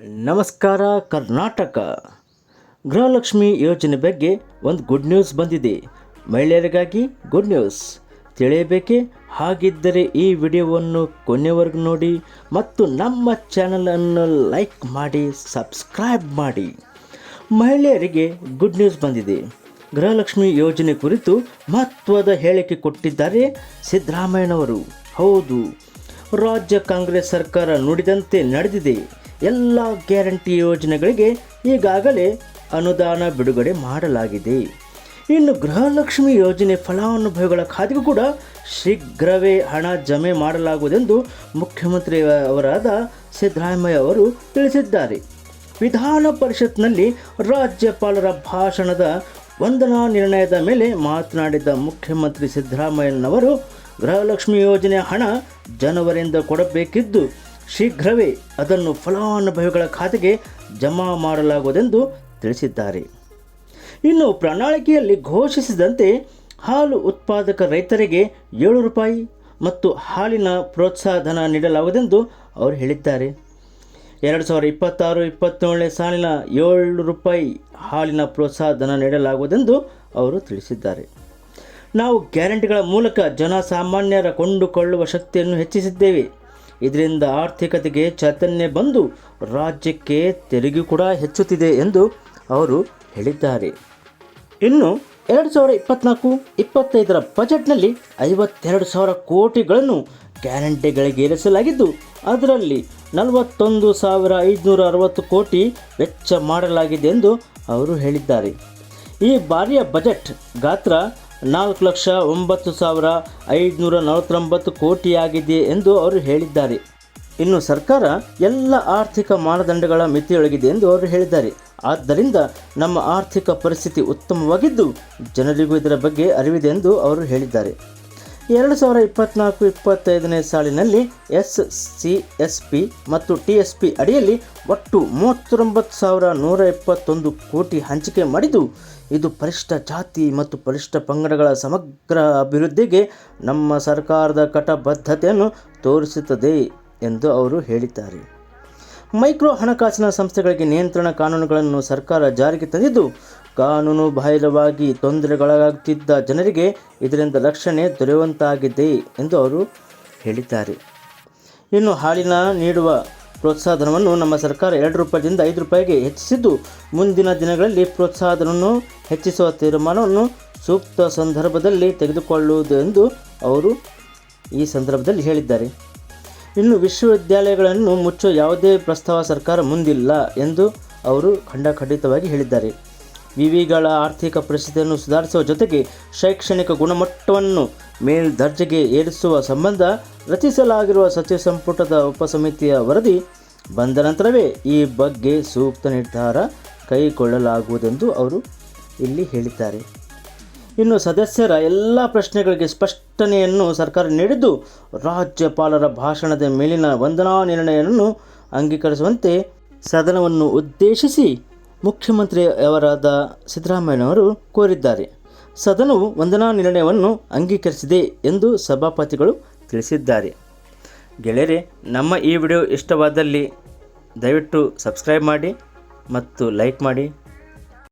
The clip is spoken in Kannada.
ನಮಸ್ಕಾರ, ಕರ್ನಾಟಕ. ಗೃಹಲಕ್ಷ್ಮಿ ಯೋಜನೆ ಬಗ್ಗೆ ಒಂದು ಗುಡ್ ನ್ಯೂಸ್ ಬಂದಿದೆ. ಮಹಿಳೆಯರಿಗಾಗಿ ಗುಡ್ ನ್ಯೂಸ್ ತಿಳಿಯಬೇಕೆ? ಹಾಗಿದ್ದರೆ ಈ ವಿಡಿಯೋವನ್ನು ಕೊನೆವರೆಗೂ ನೋಡಿ ಮತ್ತು ನಮ್ಮ ಚಾನಲನ್ನು ಲೈಕ್ ಮಾಡಿ ಸಬ್ಸ್ಕ್ರೈಬ್ ಮಾಡಿ. ಮಹಿಳೆಯರಿಗೆ ಗುಡ್ ನ್ಯೂಸ್ ಬಂದಿದೆ. ಗೃಹಲಕ್ಷ್ಮಿ ಯೋಜನೆ ಕುರಿತು ಮಹತ್ವದ ಹೇಳಿಕೆ ಕೊಟ್ಟಿದ್ದಾರೆ ಸಿದ್ದರಾಮಯ್ಯನವರು. ಹೌದು. ರಾಜ್ಯ ಕಾಂಗ್ರೆಸ್ ಸರ್ಕಾರ ನುಡಿದಂತೆ ನಡೆದಿದೆ. ಎಲ್ಲ ಗ್ಯಾರಂಟಿ ಯೋಜನೆಗಳಿಗೆ ಈಗಾಗಲೇ ಅನುದಾನ ಬಿಡುಗಡೆ ಮಾಡಲಾಗಿದೆ. ಇನ್ನು ಗೃಹಲಕ್ಷ್ಮಿ ಯೋಜನೆ ಫಲಾನುಭವಿಗಳ ಖಾತೆಗೂ ಕೂಡ ಶೀಘ್ರವೇ ಹಣ ಜಮೆ ಮಾಡಲಾಗುವುದೆಂದು ಮುಖ್ಯಮಂತ್ರಿ ಅವರಾದ ಸಿದ್ದರಾಮಯ್ಯ ಅವರು ತಿಳಿಸಿದ್ದಾರೆ. ವಿಧಾನ ಪರಿಷತ್ನಲ್ಲಿ ರಾಜ್ಯಪಾಲರ ಭಾಷಣದ ವಂದನಾ ನಿರ್ಣಯದ ಮೇಲೆ ಮಾತನಾಡಿದ ಮುಖ್ಯಮಂತ್ರಿ ಸಿದ್ದರಾಮಯ್ಯನವರು, ಗೃಹಲಕ್ಷ್ಮಿ ಯೋಜನೆ ಹಣ ಜನವರಿಯಿಂದ ಕೊಡಬೇಕಿದ್ದು ಶೀಘ್ರವೇ ಅದನ್ನು ಫಲಾನುಭವಿಗಳ ಖಾತೆಗೆ ಜಮಾ ಮಾಡಲಾಗುವುದೆಂದು ತಿಳಿಸಿದ್ದಾರೆ. ಇನ್ನು ಪ್ರಣಾಳಿಕೆಯಲ್ಲಿ ಘೋಷಿಸಿದಂತೆ ಹಾಲು ಉತ್ಪಾದಕ ರೈತರಿಗೆ ಏಳು ರೂಪಾಯಿ ಮತ್ತು ಹಾಲಿನ ಪ್ರೋತ್ಸಾಹಧನ ನೀಡಲಾಗುವುದೆಂದು ಅವರು ಹೇಳಿದ್ದಾರೆ. ಎರಡು ಸಾವಿರದ ಇಪ್ಪತ್ತಾರು ಇಪ್ಪತ್ತೇಳನೇ ಸಾಲಿನ ಏಳು ರೂಪಾಯಿ ಹಾಲಿನ ಪ್ರೋತ್ಸಾಹಧನ ನೀಡಲಾಗುವುದೆಂದು ಅವರು ತಿಳಿಸಿದ್ದಾರೆ. ನಾವು ಗ್ಯಾರಂಟಿಗಳ ಮೂಲಕ ಜನಸಾಮಾನ್ಯರ ಕೊಂಡುಕೊಳ್ಳುವ ಶಕ್ತಿಯನ್ನು ಹೆಚ್ಚಿಸಿದ್ದೇವೆ. ಇದರಿಂದ ಆರ್ಥಿಕತೆಗೆ ಚೈತನ್ಯ ಬಂದು ರಾಜ್ಯಕ್ಕೆ ತೆರಿಗೆ ಕೂಡ ಹೆಚ್ಚುತ್ತಿದೆ ಎಂದು ಅವರು ಹೇಳಿದ್ದಾರೆ. ಇನ್ನು ಎರಡು ಸಾವಿರದ ಇಪ್ಪತ್ನಾಲ್ಕು, ಇಪ್ಪತ್ತೈದರ ಬಜೆಟ್ನಲ್ಲಿ ಐವತ್ತೆರಡು ಸಾವಿರ ಕೋಟಿಗಳನ್ನು ಗ್ಯಾರಂಟಿಗಳಿಗೆ ಇರಿಸಲಾಗಿದ್ದು, ಅದರಲ್ಲಿ ನಲವತ್ತೊಂದು ಸಾವಿರ ಐದುನೂರ ಅರವತ್ತು ಕೋಟಿ ವೆಚ್ಚ ಮಾಡಲಾಗಿದೆ ಎಂದು ಅವರು ಹೇಳಿದ್ದಾರೆ. ಈ ಬಾರಿಯ ಬಜೆಟ್ ಗಾತ್ರ ನಾಲ್ಕು ಲಕ್ಷ ಒಂಬತ್ತು ಸಾವಿರ ಐದುನೂರ ನಲವತ್ತೊಂಬತ್ತು ಕೋಟಿಯಾಗಿದೆ ಎಂದು ಅವರು ಹೇಳಿದ್ದಾರೆ. ಇನ್ನು ಸರ್ಕಾರ ಎಲ್ಲ ಆರ್ಥಿಕ ಮಾನದಂಡಗಳ ಮಿತಿಯೊಳಗಿದೆ ಎಂದು ಅವರು ಹೇಳಿದ್ದಾರೆ. ಆದ್ದರಿಂದ ನಮ್ಮ ಆರ್ಥಿಕ ಪರಿಸ್ಥಿತಿ ಉತ್ತಮವಾಗಿದ್ದು ಜನರಿಗೂ ಇದರ ಬಗ್ಗೆ ಅರಿವಿದೆ ಎಂದು ಅವರು ಹೇಳಿದ್ದಾರೆ. ಎರಡು ಸಾವಿರ ಇಪ್ಪತ್ನಾಲ್ಕು ಇಪ್ಪತ್ತೈದನೇ ಸಾಲಿನಲ್ಲಿ ಎಸ್ ಸಿ ಎಸ್ ಪಿ ಮತ್ತು ಟಿ ಎಸ್ ಪಿ ಅಡಿಯಲ್ಲಿ ಒಟ್ಟು ಮೂವತ್ತೊಂಬತ್ತು ಸಾವಿರ ನೂರ ಇಪ್ಪತ್ತೊಂದು ಕೋಟಿ ಹಂಚಿಕೆ ಮಾಡಿದ್ದು, ಇದು ಪರಿಷ್ಠ ಜಾತಿ ಮತ್ತು ಪರಿಷ್ಠ ಪಂಗಡಗಳ ಸಮಗ್ರ ಅಭಿವೃದ್ಧಿಗೆ ನಮ್ಮ ಸರ್ಕಾರದ ಕಟಬದ್ಧತೆಯನ್ನು ತೋರಿಸುತ್ತದೆ ಎಂದು ಅವರು ಹೇಳಿದ್ದಾರೆ. ಮೈಕ್ರೋ ಹಣಕಾಸಿನ ಸಂಸ್ಥೆಗಳಿಗೆ ನಿಯಂತ್ರಣ ಕಾನೂನುಗಳನ್ನು ಸರ್ಕಾರ ಜಾರಿಗೆ ತಂದಿದ್ದು, ಕಾನೂನು ಬಾಹಿರವಾಗಿ ತೊಂದರೆಗೊಳಗಾಗುತ್ತಿದ್ದ ಜನರಿಗೆ ಇದರಿಂದ ರಕ್ಷಣೆ ದೊರೆಯುವಂತಾಗಿದೆ ಎಂದು ಅವರು ಹೇಳಿದ್ದಾರೆ. ಇನ್ನು ಹಾಲಿನ ನೀಡುವ ಪ್ರೋತ್ಸಾಹಧನವನ್ನು ನಮ್ಮ ಸರ್ಕಾರ ಎರಡು ರೂಪಾಯಿದಿಂದ ಐದು ರೂಪಾಯಿಗೆ ಹೆಚ್ಚಿಸಿದ್ದು, ಮುಂದಿನ ದಿನಗಳಲ್ಲಿ ಪ್ರೋತ್ಸಾಹಧನವನ್ನು ಹೆಚ್ಚಿಸುವ ತೀರ್ಮಾನವನ್ನು ಸೂಕ್ತ ಸಂದರ್ಭದಲ್ಲಿ ತೆಗೆದುಕೊಳ್ಳುವುದು ಎಂದು ಅವರು ಈ ಸಂದರ್ಭದಲ್ಲಿ ಹೇಳಿದ್ದಾರೆ. ಇನ್ನು ವಿಶ್ವವಿದ್ಯಾಲಯಗಳನ್ನು ಮುಚ್ಚುವ ಯಾವುದೇ ಪ್ರಸ್ತಾವ ಸರ್ಕಾರ ಮುಂದಿಲ್ಲ ಎಂದು ಅವರು ಖಂಡಖಂಡಿತವಾಗಿ ಹೇಳಿದ್ದಾರೆ. ವಿವಿಗಳ ಆರ್ಥಿಕ ಪರಿಸ್ಥಿತಿಯನ್ನು ಸುಧಾರಿಸುವ ಜೊತೆಗೆ ಶೈಕ್ಷಣಿಕ ಗುಣಮಟ್ಟವನ್ನು ಮೇಲ್ದರ್ಜೆಗೆ ಏರಿಸುವ ಸಂಬಂಧ ರಚಿಸಲಾಗಿರುವ ಸಚಿವ ಸಂಪುಟದ ಉಪಸಮಿತಿಯ ವರದಿ ಬಂದ ನಂತರವೇ ಈ ಬಗ್ಗೆ ಸೂಕ್ತ ನಿರ್ಧಾರ ಕೈಗೊಳ್ಳಲಾಗುವುದೆಂದು ಅವರು ಇಲ್ಲಿ ಹೇಳಿದ್ದಾರೆ. ಇನ್ನು ಸದಸ್ಯರ ಎಲ್ಲ ಪ್ರಶ್ನೆಗಳಿಗೆ ಸ್ಪಷ್ಟನೆಯನ್ನು ಸರ್ಕಾರ ನೀಡಿದ್ದು, ರಾಜ್ಯಪಾಲರ ಭಾಷಣದ ಮೇಲಿನ ವಂದನಾ ನಿರ್ಣಯವನ್ನು ಅಂಗೀಕರಿಸುವಂತೆ ಸದನವನ್ನು ಉದ್ದೇಶಿಸಿ ಮುಖ್ಯಮಂತ್ರಿಯವರಾದ ಸಿದ್ದರಾಮಯ್ಯನವರು ಕೋರಿದ್ದಾರೆ. ಸದನವು ವಂದನಾ ನಿರ್ಣಯವನ್ನು ಅಂಗೀಕರಿಸಿದೆ ಎಂದು ಸಭಾಪತಿಗಳು ತಿಳಿಸಿದ್ದಾರೆ. ಗೆಳೆಯರೆ, ನಮ್ಮ ಈ ವಿಡಿಯೋ ಇಷ್ಟವಾದಲ್ಲಿ ದಯವಿಟ್ಟು ಸಬ್ಸ್ಕ್ರೈಬ್ ಮಾಡಿ ಮತ್ತು ಲೈಕ್ ಮಾಡಿ.